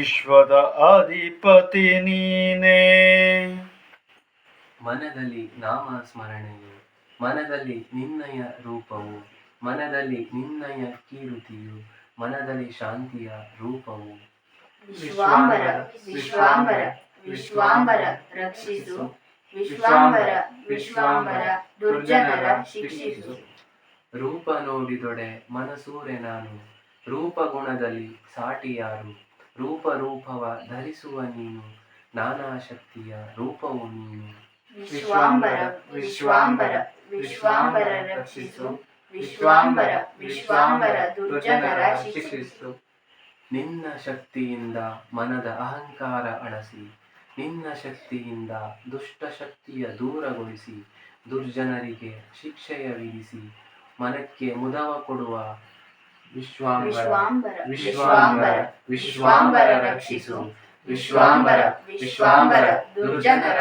ವಿಶ್ವದ ಅಧಿಪತಿ ನೀನೇ. ಮನದಲ್ಲಿ ನಾಮ ಸ್ಮರಣೆಯು ಮನದಲ್ಲಿ ನಿನ್ನಯ ರೂಪವು ಮನದಲ್ಲಿ ನಿನ್ನಯ ಕೀರುತಿಯು ಮನದಲ್ಲಿ ಶಾಂತಿಯ ರೂಪವು. ವಿಶ್ವಾಂಬರ ವಿಶ್ವಾಂಬರ ವಿಶ್ವಾಂಬರ ರಕ್ಷಿಸು. ವಿಶ್ವಾಂಬರ ವಿಶ್ವಾಂಬರ ದುರ್ಜನರ ಶಿಕ್ಷಿಸು. ರೂಪ ನೋಡಿದೊಡೆ ಮನಸೂರೆ ನಾನು ರೂಪ ಗುಣದಲ್ಲಿ ಸಾಟಿಯಾರು. ರೂಪ ರೂಪವ ಧರಿಸುವ ನೀನು ನಾನಾ ಶಕ್ತಿಯ ರೂಪವು ನೀನು. ವಿಶ್ವಾಂಬರ ವಿಶ್ವಾಂಬರ ವಿಶ್ವಾಂಬರ ರಕ್ಷಿಸು. ವಿಶ್ವಾಂಬರ ವಿಶ್ವಾಂಬರ ದುರ್ಜನರ ಶಿಕ್ಷಿಸು ನಿನ್ನ ಶಕ್ತಿಯಿಂದ ಮನದ ಅಹಂಕಾರ ಅಳಸಿ. ನಿನ್ನ ಶಕ್ತಿಯಿಂದ ದುಷ್ಟ ಶಕ್ತಿಯ ದೂರಗೊಳಿಸಿ. ದುರ್ಜನರಿಗೆ ಶಿಕ್ಷೆಯ ವಿಧಿಸಿ. ಮನಕ್ಕೆ ಮುದವ ಕೊಡುವ ವಿಶ್ವಾಂಬರ ವಿಶ್ವಾಂಬರ ವಿಶ್ವಾಂಬರ ವಿಶ್ವಾಂಬರ ರಕ್ಷಿಸು ವಿಶ್ವಾಂಬರ ವಿಶ್ವಾಂಬರ ದುರ್ಜನರ